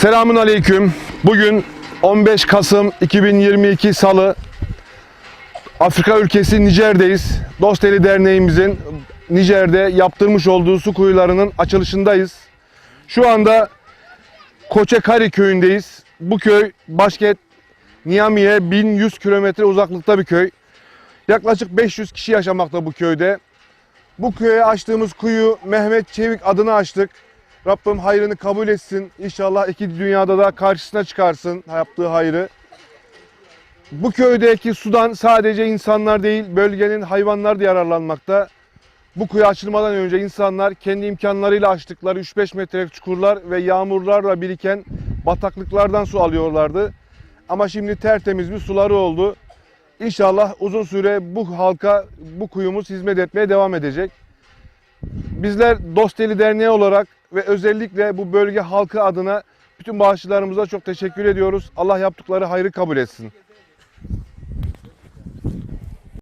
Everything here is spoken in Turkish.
Selamun Aleyküm. Bugün 15 Kasım 2022 Salı. Afrika ülkesi Nijer'deyiz. Dosteli Derneğimizin Nijer'de yaptırmış olduğu su kuyularının açılışındayız. Şu anda Koçekari köyündeyiz. Bu köy başkent Niamey'e 1100 kilometre uzaklıkta bir köy. Yaklaşık 500 kişi yaşamakta bu köyde. Bu köye açtığımız kuyu Mehmet Çevik adını açtık. Rabbim hayrını kabul etsin. İnşallah iki dünyada da karşısına çıkarsın yaptığı hayrı. Bu köydeki sudan sadece insanlar değil, bölgenin hayvanlar da yararlanmakta. Bu kuyu açılmadan önce insanlar kendi imkanlarıyla açtıkları 3-5 metrelik çukurlar ve yağmurlarla biriken bataklıklardan su alıyorlardı. Ama şimdi tertemiz bir suları oldu. İnşallah uzun süre bu halka, bu kuyumuz hizmet etmeye devam edecek. Bizler Dosteli Derneği olarak ve özellikle bu bölge halkı adına bütün bağışçılarımıza çok teşekkür ediyoruz. Allah yaptıkları hayrı kabul etsin.